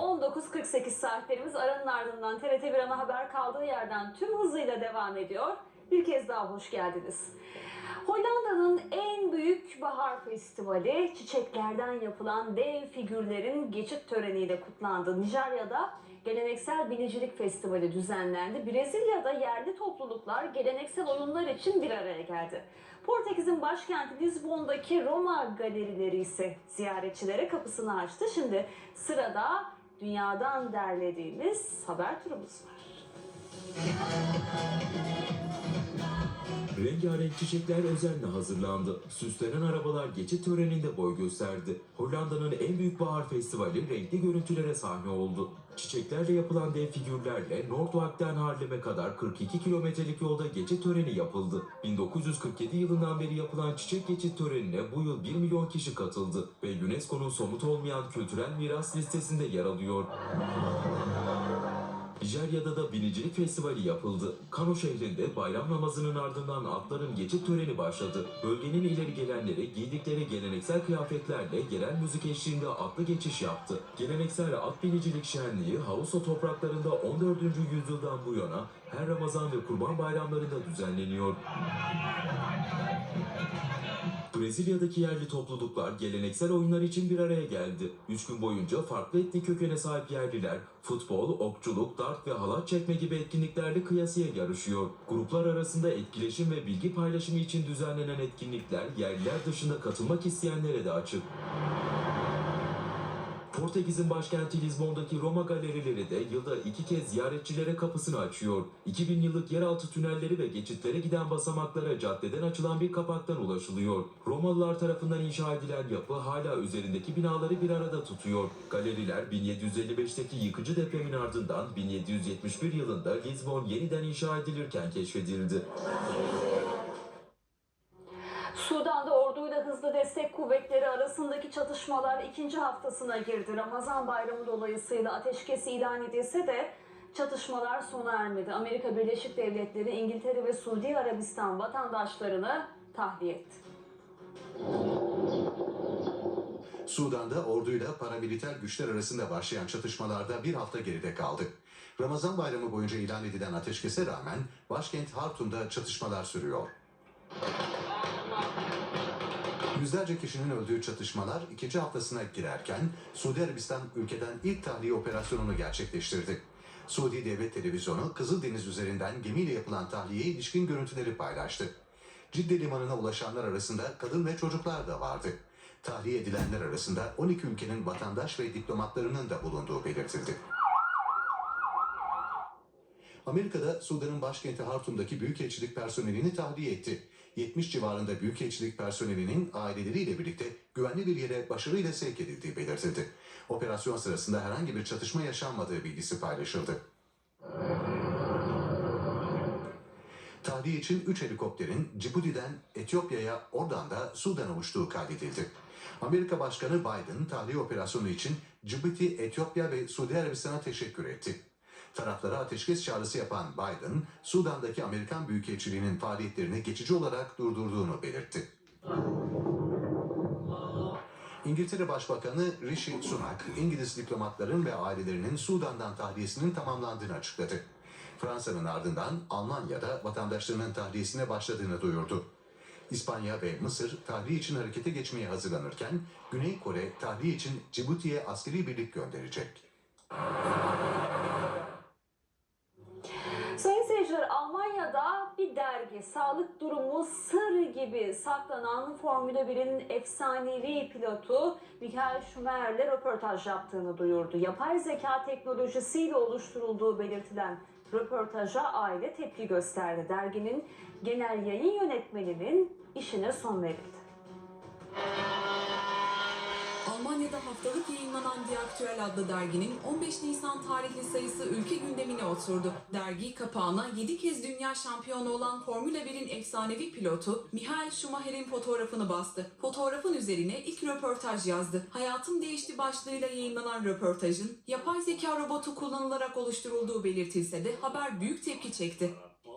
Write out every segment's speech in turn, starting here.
19.48 saatlerimiz aranın ardından TRT 1 ana haber kaldığı yerden tüm hızıyla devam ediyor. Bir kez daha hoş geldiniz. Hollanda'nın en büyük bahar festivali çiçeklerden yapılan dev figürlerin geçit töreniyle kutlandı. Nijerya'da geleneksel binicilik festivali düzenlendi. Brezilya'da yerli topluluklar geleneksel oyunlar için bir araya geldi. Portekiz'in başkenti Lizbon'daki Roma galerileri ise ziyaretçilere kapısını açtı. Şimdi sırada dünyadan derlediğimiz haber turumuz var. Rengarenk çiçekler özenle hazırlandı. Süslenen arabalar geçit töreninde boy gösterdi. Hollanda'nın en büyük bahar festivali renkli görüntülere sahne oldu. Çiçeklerle yapılan dev figürlerle Noordwijk'ten Haarlem'e kadar 42 kilometrelik yolda geçit töreni yapıldı. 1947 yılından beri yapılan çiçek geçit törenine bu yıl 1 milyon kişi katıldı ve UNESCO'nun somut olmayan kültürel miras listesinde yer alıyor. Nijerya'da da binicilik festivali yapıldı. Kano şehrinde bayram namazının ardından atların geçit töreni başladı. Bölgenin ileri gelenleri giydikleri geleneksel kıyafetlerle yerel müzik eşliğinde atlı geçiş yaptı. Geleneksel at binicilik şenliği Hausa topraklarında 14. yüzyıldan bu yana her Ramazan ve Kurban bayramlarında düzenleniyor. Brezilya'daki yerli topluluklar geleneksel oyunlar için bir araya geldi. Üç gün boyunca farklı etnik kökene sahip yerliler futbol, okçuluk, dart ve halat çekme gibi etkinliklerle kıyasıya yarışıyor. Gruplar arasında etkileşim ve bilgi paylaşımı için düzenlenen etkinlikler yerliler dışında katılmak isteyenlere de açık. Portekiz'in başkenti Lizbon'daki Roma galerileri de yılda iki kez ziyaretçilere kapısını açıyor. 2000 yıllık yeraltı tünelleri ve geçitlere giden basamaklara caddeden açılan bir kapaktan ulaşılıyor. Romalılar tarafından inşa edilen yapı hala üzerindeki binaları bir arada tutuyor. Galeriler 1755'teki yıkıcı depremin ardından 1771 yılında Lizbon yeniden inşa edilirken keşfedildi. Çatışmalar ikinci haftasına girdi. Ramazan bayramı dolayısıyla ateşkes ilan edilse de çatışmalar sona ermedi. Amerika Birleşik Devletleri, İngiltere ve Suudi Arabistan vatandaşlarını tahliye etti. Sudan'da orduyla paramiliter güçler arasında başlayan çatışmalarda bir hafta geride kaldı. Ramazan bayramı boyunca ilan edilen ateşkese rağmen başkent Hartum'da çatışmalar sürüyor. Yüzlerce kişinin öldüğü çatışmalar ikinci haftasına girerken Suudi Arabistan ülkeden ilk tahliye operasyonunu gerçekleştirdi. Suudi Devlet Televizyonu Kızıldeniz üzerinden gemiyle yapılan tahliyeye ilişkin görüntüleri paylaştı. Cidde limanına ulaşanlar arasında kadın ve çocuklar da vardı. Tahliye edilenler arasında 12 ülkenin vatandaş ve diplomatlarının da bulunduğu belirtildi. Amerika'da Sudan'ın başkenti Hartum'daki büyükelçilik personelini tahliye etti. 70 civarında büyükelçilik personelinin aileleriyle birlikte güvenli bir yere başarıyla sevk edildiği belirtildi. Operasyon sırasında herhangi bir çatışma yaşanmadığı bilgisi paylaşıldı. Tahliye için 3 helikopterin Cibuti'den Etiyopya'ya oradan da Sudan'a uçtuğu kaydedildi. Amerika Başkanı Biden tahliye operasyonu için Cibuti, Etiyopya ve Suudi Arabistan'a teşekkür etti. Taraflara ateşkes çağrısı yapan Biden, Sudan'daki Amerikan Büyükelçiliğinin faaliyetlerini geçici olarak durdurduğunu belirtti. İngiltere Başbakanı Rishi Sunak, İngiliz diplomatların ve ailelerinin Sudan'dan tahliyesinin tamamlandığını açıkladı. Fransa'nın ardından Almanya'da vatandaşlarının tahliyesine başladığını duyurdu. İspanya ve Mısır tahliye için harekete geçmeye hazırlanırken Güney Kore tahliye için Cibuti'ye askeri birlik gönderecek. Almanya'da bir dergi sağlık durumu sır gibi saklanan Formula 1'in efsanevi pilotu Michael Schumacher'le röportaj yaptığını duyurdu. Yapay zeka teknolojisiyle oluşturulduğu belirtilen röportaja aile tepki gösterdi. Derginin genel yayın yönetmeninin işine son verildi. Almanya'da haftalık yayınlanan Die Aktuell adlı derginin 15 Nisan tarihli sayısı ülke gündemine oturdu. Dergi kapağına 7 kez dünya şampiyonu olan Formula 1'in efsanevi pilotu Michael Schumacher'in fotoğrafını bastı. Fotoğrafın üzerine ilk röportaj yazdı. Hayatım değişti başlığıyla yayınlanan röportajın yapay zeka robotu kullanılarak oluşturulduğu belirtilse de haber büyük tepki çekti.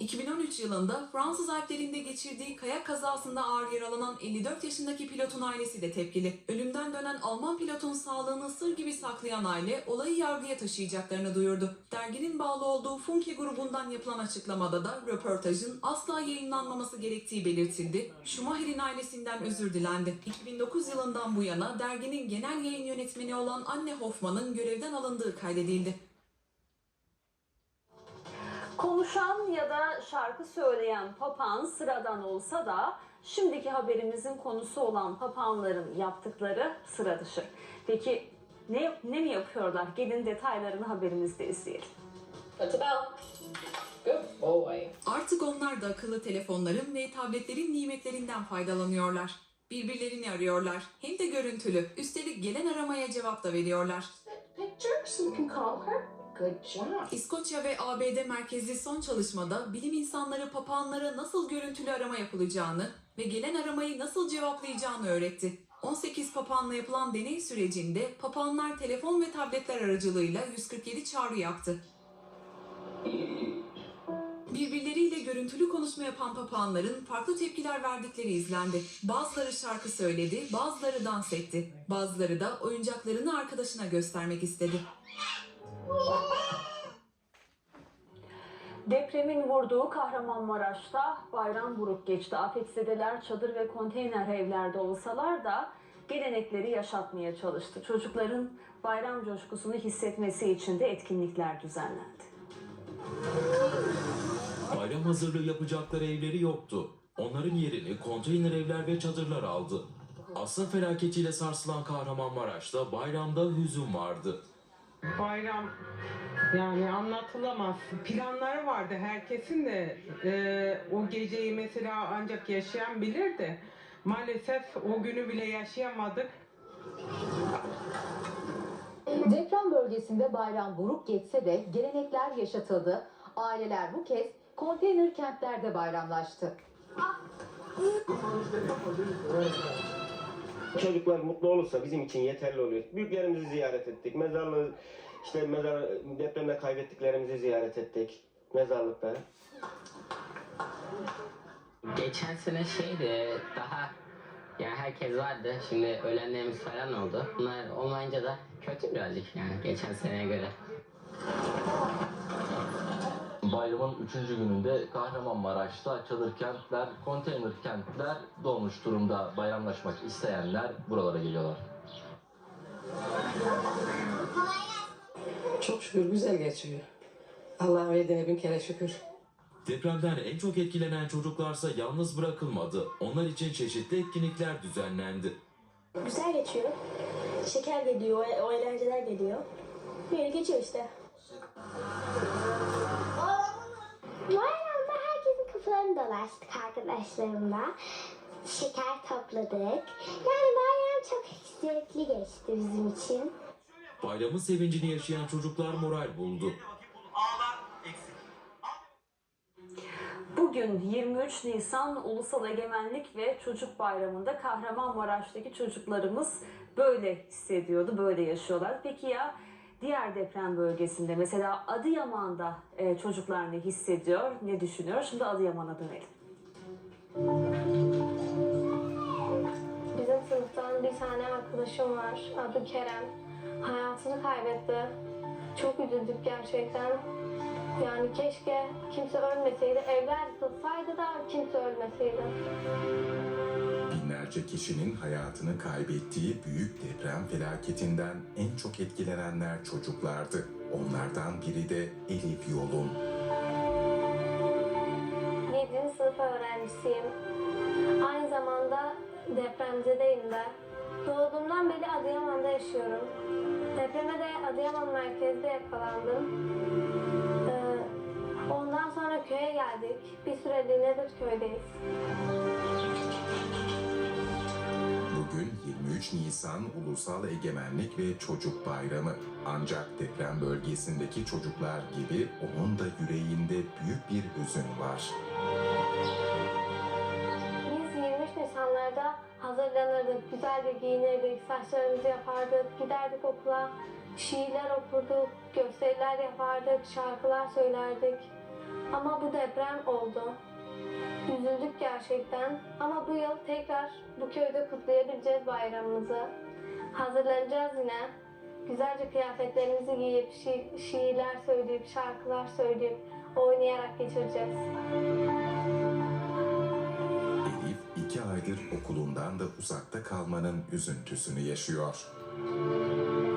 2013 yılında Fransız Alplerinde geçirdiği kayak kazasında ağır yaralanan 54 yaşındaki pilotun ailesi de tepkili. Ölümden dönen Alman pilotun sağlığını sır gibi saklayan aile olayı yargıya taşıyacaklarını duyurdu. Derginin bağlı olduğu Funke grubundan yapılan açıklamada da röportajın asla yayınlanmaması gerektiği belirtildi. Schumacher'in ailesinden özür dilendi. 2009 yılından bu yana derginin genel yayın yönetmeni olan Anne Hoffman'ın görevden alındığı kaydedildi. Konuşan ya da şarkı söyleyen papağan sıradan olsa da şimdiki haberimizin konusu olan papağanların yaptıkları sıra dışı. Peki ne, ne mi yapıyorlar? Gelin detaylarını haberimizde izleyelim. That's. Good boy. Artık onlar da akıllı telefonların ve tabletlerin nimetlerinden faydalanıyorlar. Birbirlerini arıyorlar. Hem de görüntülü. Üstelik gelen aramaya cevap da veriyorlar. Picture so we can call her. İskoçya ve ABD merkezli son çalışmada bilim insanları papağanlara nasıl görüntülü arama yapılacağını ve gelen aramayı nasıl cevaplayacağını öğretti. 18 papağanla yapılan deney sürecinde papağanlar telefon ve tabletler aracılığıyla 147 çağrı yaptı. Birbirleriyle görüntülü konuşma yapan papağanların farklı tepkiler verdikleri izlendi. Bazıları şarkı söyledi, bazıları dans etti. Bazıları da oyuncaklarını arkadaşına göstermek istedi. Depremin vurduğu Kahramanmaraş'ta bayram buruk geçti. Afetzedeler çadır ve konteyner evlerde olsalar da gelenekleri yaşatmaya çalıştı. Çocukların bayram coşkusunu hissetmesi için de etkinlikler düzenlendi. Bayram hazırlığı yapacakları evleri yoktu. Onların yerini konteyner evler ve çadırlar aldı. Asla felaketiyle sarsılan Kahramanmaraş'ta bayramda hüzün vardı. Bayram yani anlatılamaz. Planları vardı herkesin de e, o geceyi mesela ancak yaşayan bilir de maalesef o günü bile yaşayamadık. Deprem bölgesinde bayram buruk geçse de gelenekler yaşatıldı. Aileler bu kez konteyner kentlerde bayramlaştı. Çocuklar mutlu olursa bizim için yeterli oluyor. Büyüklerimizi ziyaret ettik. Mezarlığı işte mezar depremde kaybettiklerimizi ziyaret ettik. Mezarlıkta. Geçen sene şeydi daha yani herkes vardı. Şimdi ölenlerimiz falan oldu. Bunlar olmayınca da kötü birazcık yani geçen seneye göre. Bayramın 3. gününde Kahramanmaraş'ta çadır kentler, konteyner kentler dolmuş durumda bayramlaşmak isteyenler buralara geliyorlar. Çok şükür güzel geçiyor. Allah'ın verdiğine bin kere şükür. Depremden en çok etkilenen çocuklarsa yalnız bırakılmadı. Onlar için çeşitli etkinlikler düzenlendi. Güzel geçiyor. Şeker geliyor, o eğlenceler geliyor. Böyle geçiyor işte. Bayramda herkesin kafalarını dolaştık arkadaşlarımla. Şeker topladık. Yani bayram çok zevkli geçti bizim için. Bayramın sevincini yaşayan çocuklar moral buldu. Bugün 23 Nisan Ulusal Egemenlik ve Çocuk Bayramı'nda Kahramanmaraş'taki çocuklarımız böyle hissediyordu, böyle yaşıyorlar. Peki ya diğer deprem bölgesinde mesela Adıyaman'da e, çocuklar ne hissediyor, ne düşünüyor? Şimdi Adıyaman'a dönelim. Bizim sınıftan bir tane arkadaşım var. Adı Kerem. Hayatını kaybetti. Çok üzüldük gerçekten. Yani keşke kimse ölmeseydi. Evler yıkılsaydı da kimse ölmeseydi. Binlerce kişinin hayatını kaybettiği büyük deprem felaketinden en çok etkilenenler çocuklardı. Onlardan biri de Elif Yolun. 7. sınıf öğrencisiyim. Aynı zamanda depremzedeyim de. Doğduğumdan beri Adıyaman'da yaşıyorum. Depreme de Adıyaman merkezde yakalandım. Ee, ondan sonra köye geldik. Bir süredir nedir köydeyiz. Bugün 23 Nisan Ulusal Egemenlik ve Çocuk Bayramı. Ancak deprem bölgesindeki çocuklar gibi onun da yüreğinde büyük bir hüzün var. Biz 23 Nisanlarda hazırlanırdık, güzelce giyinirdik, saçlarımızı yapardık, giderdik okula, şiirler okurduk, gösteriler yapardık, şarkılar söylerdik. Ama bu deprem oldu. Üzüldük gerçekten. Ama bu yıl tekrar bu köyde kutlayabileceğiz bayramımızı. Hazırlanacağız yine. Güzelce kıyafetlerimizi giyip, şi- şiirler söyleyip, şarkılar söyleyip, oynayarak geçireceğiz. Elif iki aydır okulundan da uzakta kalmanın üzüntüsünü yaşıyor.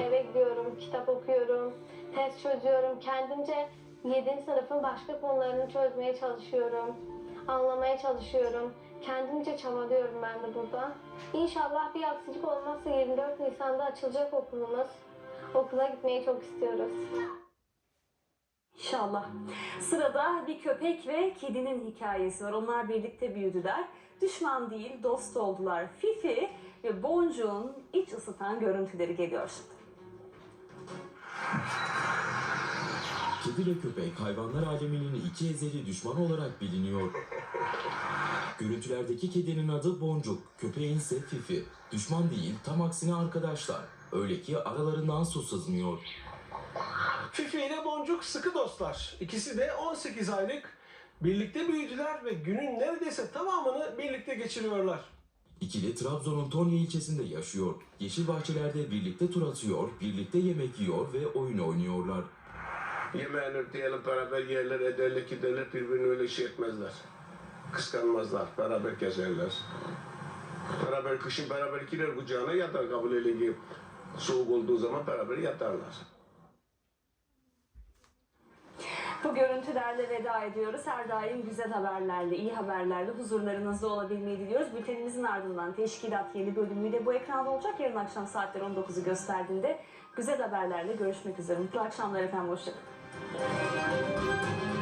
Eve gidiyorum, kitap okuyorum, test çözüyorum. Kendimce 7. sınıfın başka konularını çözmeye çalışıyorum. Anlamaya çalışıyorum. Kendimce çabalıyorum ben de burada. İnşallah bir aksilik olmazsa 24 Nisan'da açılacak okulumuz. Okula gitmeyi çok istiyoruz. İnşallah. Sırada bir köpek ve kedinin hikayesi var. Onlar birlikte büyüdüler. Düşman değil, dost oldular. Fifi ve Boncuk'un iç ısıtan görüntüleri geliyor şimdi. Kedi ve köpek hayvanlar aleminin iki ezeli düşman olarak biliniyor. Görüntülerdeki kedinin adı Boncuk, köpeğin ise Fifi. Düşman değil, tam aksine arkadaşlar. Öyle ki aralarından su sızmıyor. Fifi ile Boncuk sıkı dostlar. İkisi de 18 aylık. Birlikte büyüdüler ve günün neredeyse tamamını birlikte geçiriyorlar. İkili Trabzon'un Tonya ilçesinde yaşıyor. Yeşil bahçelerde birlikte tur atıyor, birlikte yemek yiyor ve oyun oynuyorlar. Yemeğini diyelim beraber yerler, ederler, giderler, birbirini öyle şey etmezler. Kıskanmazlar, beraber gezerler. Beraber kışın beraber girer kucağına yatar kabul edildiği soğuk olduğu zaman beraber yatarlar. Bu görüntülerle veda ediyoruz. Her daim güzel haberlerle, iyi haberlerle huzurlarınızda olabilmeyi diliyoruz. Bültenimizin ardından teşkilat yeni bölümüyle bu ekranda olacak. Yarın akşam saatleri 19'u gösterdiğinde güzel haberlerle görüşmek üzere. Mutlu akşamlar efendim. Hoşçakalın. いいね。